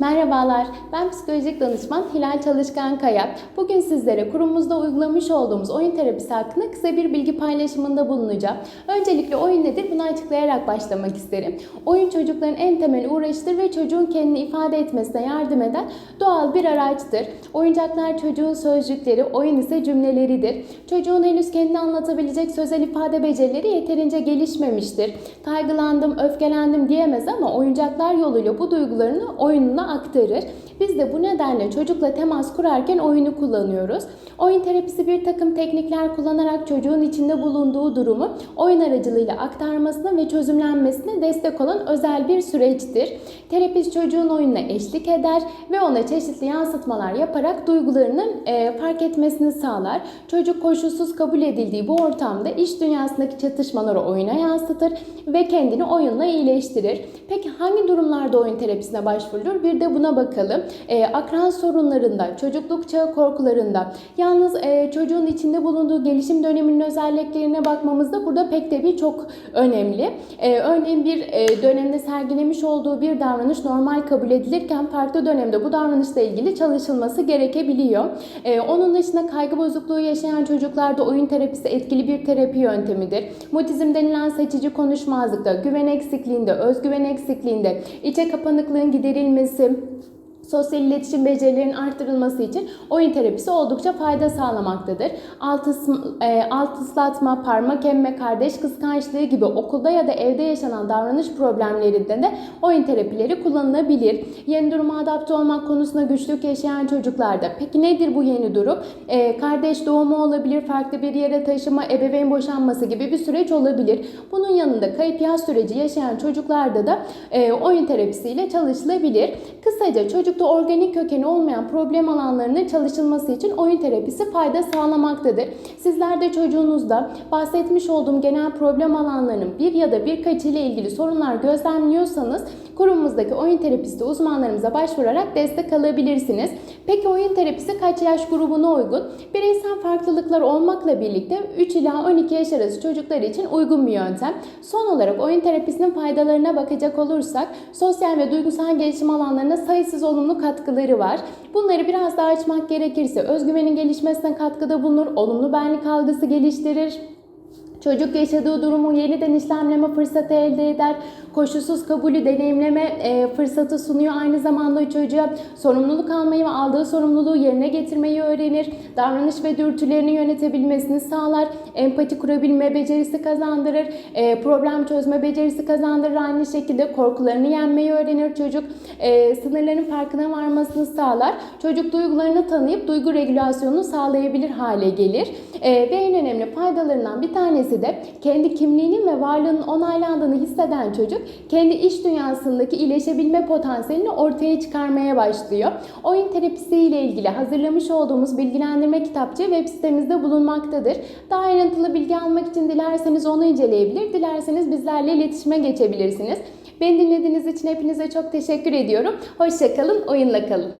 Merhabalar, ben psikolojik danışman Hilal Çalışkan Kaya. Bugün sizlere kurumumuzda uygulamış olduğumuz oyun terapisi hakkında kısa bir bilgi paylaşımında bulunacağım. Öncelikle oyun nedir bunu açıklayarak başlamak isterim. Oyun çocukların en temel uğraşıdır ve çocuğun kendini ifade etmesine yardım eden doğal bir araçtır. Oyuncaklar çocuğun sözcükleri, oyun ise cümleleridir. Çocuğun henüz kendini anlatabilecek sözel ifade becerileri yeterince gelişmemiştir. Kaygılandım, öfkelendim diyemez ama oyuncaklar yoluyla bu duygularını oyununa aktarır. Biz de bu nedenle çocukla temas kurarken oyunu kullanıyoruz. Oyun terapisi bir takım teknikler kullanarak çocuğun içinde bulunduğu durumu oyun aracılığıyla aktarmasına ve çözümlenmesine destek olan özel bir süreçtir. Terapist çocuğun oyununa eşlik eder ve ona çeşitli yansıtmalar yaparak duygularını e, fark etmesini sağlar. Çocuk koşulsuz kabul edildiği bu ortamda iş dünyasındaki çatışmaları oyuna yansıtır ve kendini oyunla iyileştirir. Peki hangi durumlarda oyun terapisine başvurulur? Bir de buna bakalım. E, akran sorunlarında, çocukluk çağı korkularında, yalnız e, çocuğun içinde bulunduğu gelişim döneminin özelliklerine bakmamızda burada pek de bir çok önemli. E, örneğin bir e, dönemde sergilemiş olduğu bir davranış normal kabul edilirken farklı dönemde bu davranışla ilgili çalışılması gerekebiliyor. E, onun dışında kaygı bozukluğu yaşayan çocuklarda oyun terapisi etkili bir terapi yöntemidir. Mutizm denilen seçici konuşmazlıkta, güven eksikliğinde, özgüven eksikliğinde, içe kapanıklığın giderilmesi, si sosyal iletişim becerilerinin arttırılması için oyun terapisi oldukça fayda sağlamaktadır. Alt, e, alt ıslatma, parmak emme, kardeş kıskançlığı gibi okulda ya da evde yaşanan davranış problemlerinde de oyun terapileri kullanılabilir. Yeni duruma adapte olmak konusunda güçlük yaşayan çocuklarda. Peki nedir bu yeni durum? E, kardeş doğumu olabilir, farklı bir yere taşıma, ebeveyn boşanması gibi bir süreç olabilir. Bunun yanında kayıp yaz süreci yaşayan çocuklarda da e, oyun terapisiyle çalışılabilir. Kısaca çocuk çocukta organik kökeni olmayan problem alanlarının çalışılması için oyun terapisi fayda sağlamaktadır. Sizler de çocuğunuzda bahsetmiş olduğum genel problem alanlarının bir ya da birkaç ile ilgili sorunlar gözlemliyorsanız kurumumuzdaki oyun terapisti uzmanlarımıza başvurarak destek alabilirsiniz. Peki oyun terapisi kaç yaş grubuna uygun? Bireysel farklılıklar olmakla birlikte 3 ila 12 yaş arası çocuklar için uygun bir yöntem. Son olarak oyun terapisinin faydalarına bakacak olursak sosyal ve duygusal gelişim alanlarına sayısız olumlu katkıları var. Bunları biraz daha açmak gerekirse özgüvenin gelişmesine katkıda bulunur, olumlu benlik algısı geliştirir. Çocuk yaşadığı durumu yeniden işlemleme fırsatı elde eder. Koşulsuz kabulü deneyimleme e, fırsatı sunuyor. Aynı zamanda çocuğa sorumluluk almayı ve aldığı sorumluluğu yerine getirmeyi öğrenir. Davranış ve dürtülerini yönetebilmesini sağlar. Empati kurabilme becerisi kazandırır. E, problem çözme becerisi kazandırır. Aynı şekilde korkularını yenmeyi öğrenir çocuk. E, sınırların farkına varmasını sağlar. Çocuk duygularını tanıyıp duygu regülasyonunu sağlayabilir hale gelir. E, ve en önemli faydalarından bir tanesi de kendi kimliğinin ve varlığının onaylandığını hisseden çocuk kendi iş dünyasındaki iyileşebilme potansiyelini ortaya çıkarmaya başlıyor. Oyun terapisi ile ilgili hazırlamış olduğumuz bilgilendirme kitapçığı web sitemizde bulunmaktadır. Daha ayrıntılı bilgi almak için dilerseniz onu inceleyebilir, dilerseniz bizlerle iletişime geçebilirsiniz. Beni dinlediğiniz için hepinize çok teşekkür ediyorum. Hoşçakalın, oyunla kalın.